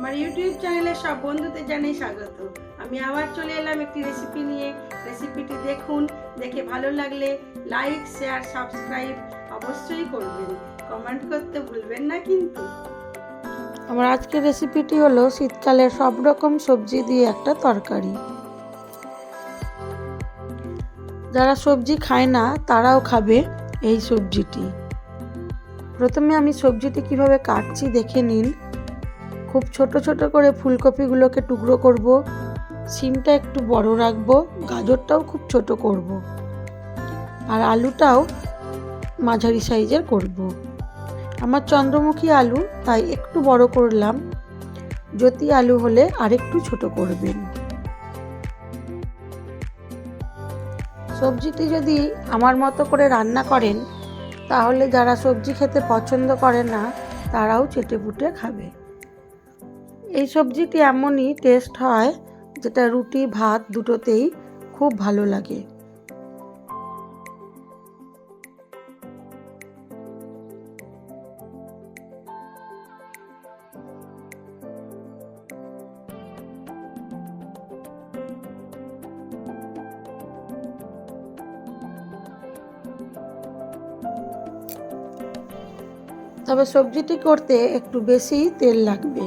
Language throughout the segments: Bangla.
আমার ইউটিউব চ্যানেলে সব বন্ধুদের জানাই স্বাগত। আমি আবার চলে এলাম একটি রেসিপি নিয়ে। রেসিপিটি দেখুন, দেখে ভালো লাগলে লাইক শেয়ার সাবস্ক্রাইব অবশ্যই করবেন। কমেন্ট করতে ভুলবেন না কিন্তু। আমার আজকের রেসিপিটি হলো শীতকালে সব রকম সবজি দিয়ে একটা তরকারি। যারা সবজি খায় না, তারাও খাবে এই সবজিটি। প্রথমে আমি সবজিটি কীভাবে কাটছি দেখে নিন। খুব ছোট ছোট করে ফুলকপিগুলোকে টুকরো করব, সিমটা একটু বড় রাখব, গাজরটাও খুব ছোট করব, আর আলুটাও মাঝারি সাইজের করব। আমার চন্দ্রমুখী আলু, তাই একটু বড় করলাম। জ্যোতি আলু হলে আরেকটু ছোট করবেন। সবজিটি যদি আমার মতো করে রান্না করেন, তাহলে যারা সবজি খেতে পছন্দ করে না, তারাও চেটে পুটে খাবে। এই সবজিটি এমনই টেস্ট হয় যেটা রুটি, ভাত দুটোতেই খুব ভালো লাগে। তবে সবজিটি করতে একটু বেশি তেল লাগবে।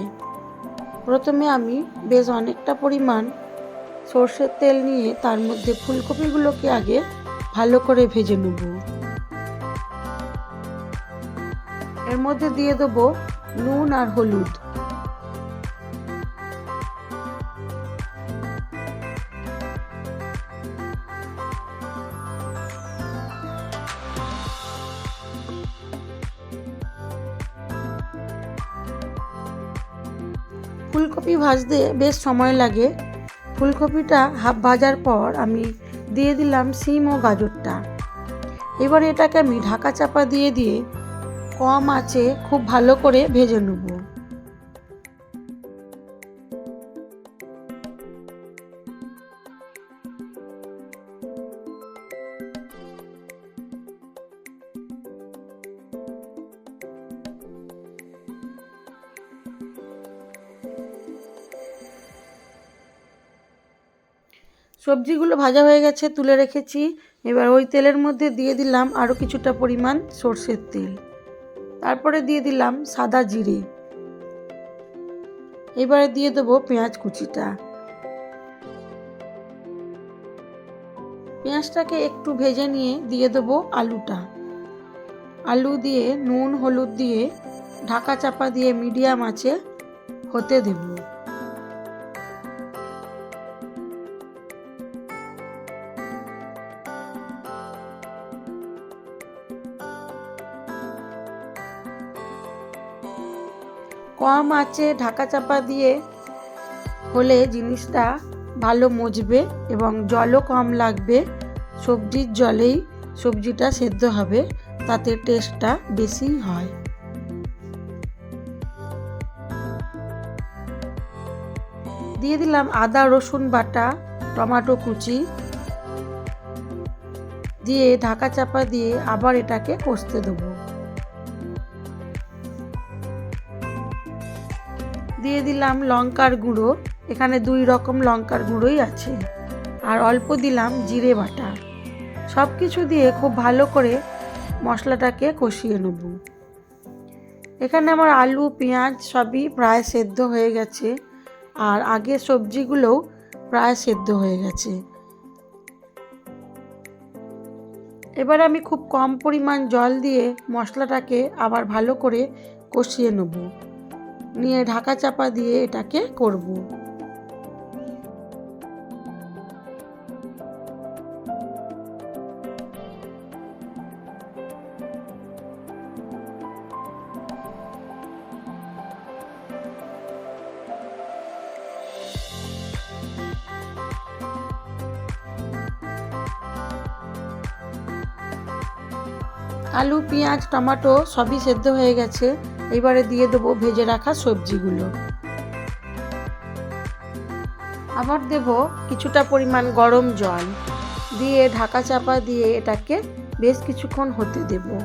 প্রথমে আমি বেশ অনেকটা পরিমাণ সর্ষের তেল নিয়ে তার মধ্যে ফুলকপিগুলোকে আগে ভালো করে ভেজে নেব। এর মধ্যে দিয়ে দেবো নুন আর হলুদ। ফুলকপি ভাজতে বেশ সময় লাগে। ফুলকপিটা হাফ ভাজার পর আমি দিয়ে দিলাম সিম ও গাজরটা। এবার এটাকে আমি ঢাকা চাপা দিয়ে দিয়ে কম আছে খুব ভালো করে ভেজে নেব। সবজিগুলো ভাজা হয়ে গেছে, তুলে রেখেছি। এবার ওই তেলের মধ্যে দিয়ে দিলাম আরও কিছুটা পরিমাণ সর্ষের তেল। তারপরে দিয়ে দিলাম সাদা জিরে। এবারে দিয়ে দেবো পেঁয়াজ কুচিটা। পেঁয়াজটাকে একটু ভেজে নিয়ে দিয়ে দেবো আলুটা। আলু দিয়ে, নুন, হলুদ দিয়ে ঢাকা চাপা দিয়ে মিডিয়াম আছে হতে দেবো। কম আছে, ঢাকা চাপা দিয়ে হলে জিনিসটা ভালো মজবে এবং জলও কম লাগবে। সবজির জলেই সবজিটা সেদ্ধ হবে, তাতে টেস্টটা বেশি হয়। দিয়ে দিলাম আদা, রসুন বাটা, টমেটো কুচি। দিয়ে ঢাকা চাপা দিয়ে আবার এটাকে কষতে দেবো। দিয়ে দিলাম লঙ্কার গুঁড়ো। এখানে দুই রকম লঙ্কার গুঁড়োই আছে। আর অল্প দিলাম জিরে বাটা। সব কিছু দিয়ে খুব ভালো করে মশলাটাকে কষিয়ে নেব। এখানে আমার আলু, পেঁয়াজ সবই প্রায় সেদ্ধ হয়ে গেছে। আর আগে সবজিগুলোও প্রায় সেদ্ধ হয়ে গেছে। এবার আমি খুব কম পরিমাণ জল দিয়ে মশলাটাকে আবার ভালো করে কষিয়ে নেব। নিয়ে ঢাকা চাপা দিয়ে এটাকে করব। আলু পেঁয়াজ টমাটো সবই সেদ্ধ হয়ে গেছে। এবারে দিয়ে দেবো ভেজে রাখা সবজিগুলো। আবার দেব কিছুটা পরিমাণ গরম জল। দিয়ে ঢাকা চাপা দিয়ে এটাকে বেশ কিছুক্ষণ হতে দেবো।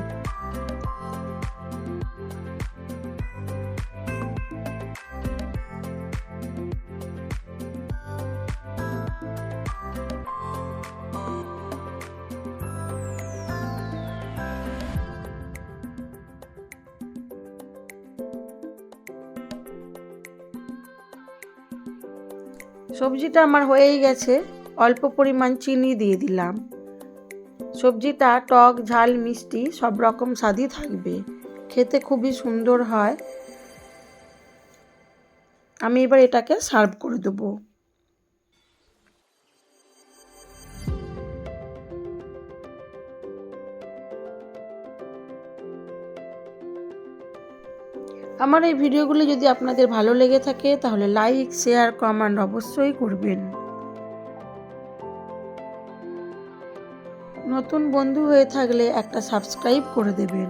সবজিটা আমার হয়েই গেছে, অল্প পরিমাণ চিনি দিয়ে দিলাম। সবজিটা, টক, ঝাল, মিষ্টি, সব রকম স্বাদই থাকবে। খেতে খুবই সুন্দর হয়। আমি এবার এটাকে সার্ভ করে দেবো। আমার এই ভিডিওগুলি যদি আপনাদের ভালো লেগে থাকে, তাহলে লাইক শেয়ার কমেন্ট অবশ্যই করবেন। নতুন বন্ধু হয়ে থাকলে একটা সাবস্ক্রাইব করে দেবেন।